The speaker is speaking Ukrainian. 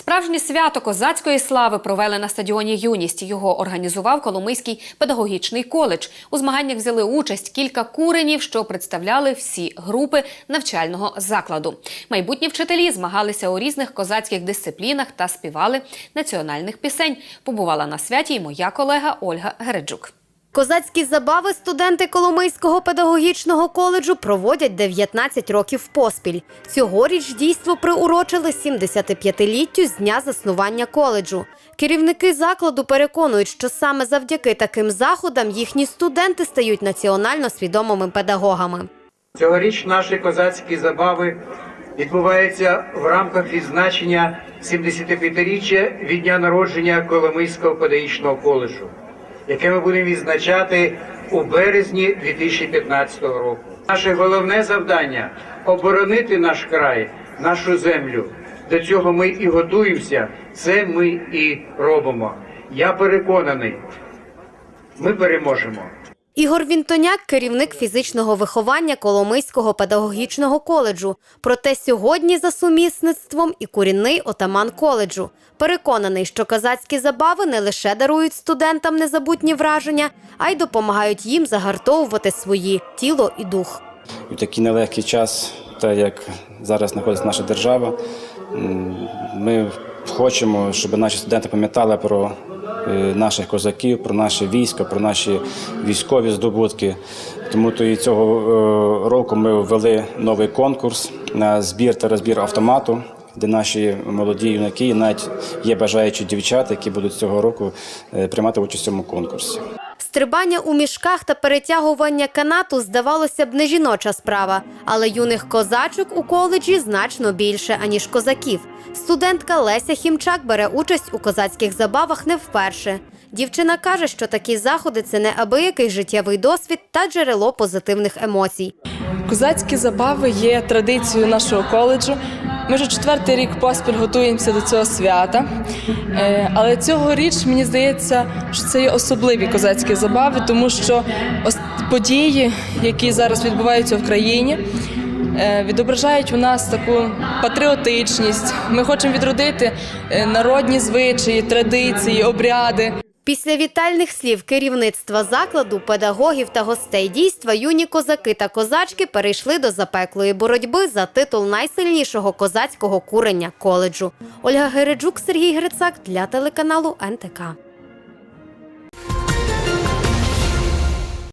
Справжнє свято козацької слави провели на стадіоні Юність. Його організував Коломийський педагогічний коледж. У змаганнях взяли участь кілька куренів, що представляли всі групи навчального закладу. Майбутні вчителі змагалися у різних козацьких дисциплінах та співали національних пісень. Побувала на святі й моя колега Ольга Гереджук. Козацькі забави студенти Коломийського педагогічного коледжу проводять 19 років поспіль. Цьогоріч дійство приурочили 75-літтю з дня заснування коледжу. Керівники закладу переконують, що саме завдяки таким заходам їхні студенти стають національно свідомими педагогами. Цьогоріч наші козацькі забави відбуваються в рамках відзначення 75-річчя від дня народження Коломийського педагогічного коледжу, яке ми будемо відзначати у березні 2015 року. Наше головне завдання оборонити наш край, нашу землю. До цього ми і готуємося, це ми і робимо. Я переконаний, ми переможемо. Ігор Вінтоняк – керівник фізичного виховання Коломийського педагогічного коледжу. Проте сьогодні за сумісництвом і корінний отаман коледжу. Переконаний, що козацькі забави не лише дарують студентам незабутні враження, а й допомагають їм загартовувати свої тіло і дух. У такий нелегкий час, так як зараз знаходиться наша держава, ми хочемо, щоб наші студенти пам'ятали про наших козаків, про наше військо, про наші військові здобутки. Тому то і цього е, року ми ввели новий конкурс на збір та розбір автомату, де наші молоді юнаки, і навіть є бажаючі дівчата, які будуть цього року е, приймати участь у цьому конкурсі. Стрибання у мішках та перетягування канату здавалося б не жіноча справа, але юних козачок у коледжі значно більше аніж козаків. Студентка Леся Хімчак бере участь у козацьких забавах не вперше. Дівчина каже, що такі заходи це неабиякий життєвий досвід та джерело позитивних емоцій. Козацькі забави є традицією нашого коледжу. Ми вже четвертий рік поспіль готуємося до цього свята. Е, Але цьогоріч мені здається, що це є особливі козацькі забави, тому що події, які зараз відбуваються в країні, е, відображають у нас таку патріотичність. Ми хочемо відродити е, народні звичаї, традиції, обряди. Після вітальних слів керівництва закладу, педагогів та гостей дійства юні козаки та козачки перейшли до запеклої боротьби за титул найсильнішого козацького курення коледжу. Ольга Гереджук, Сергій Грицак для телеканалу НТК.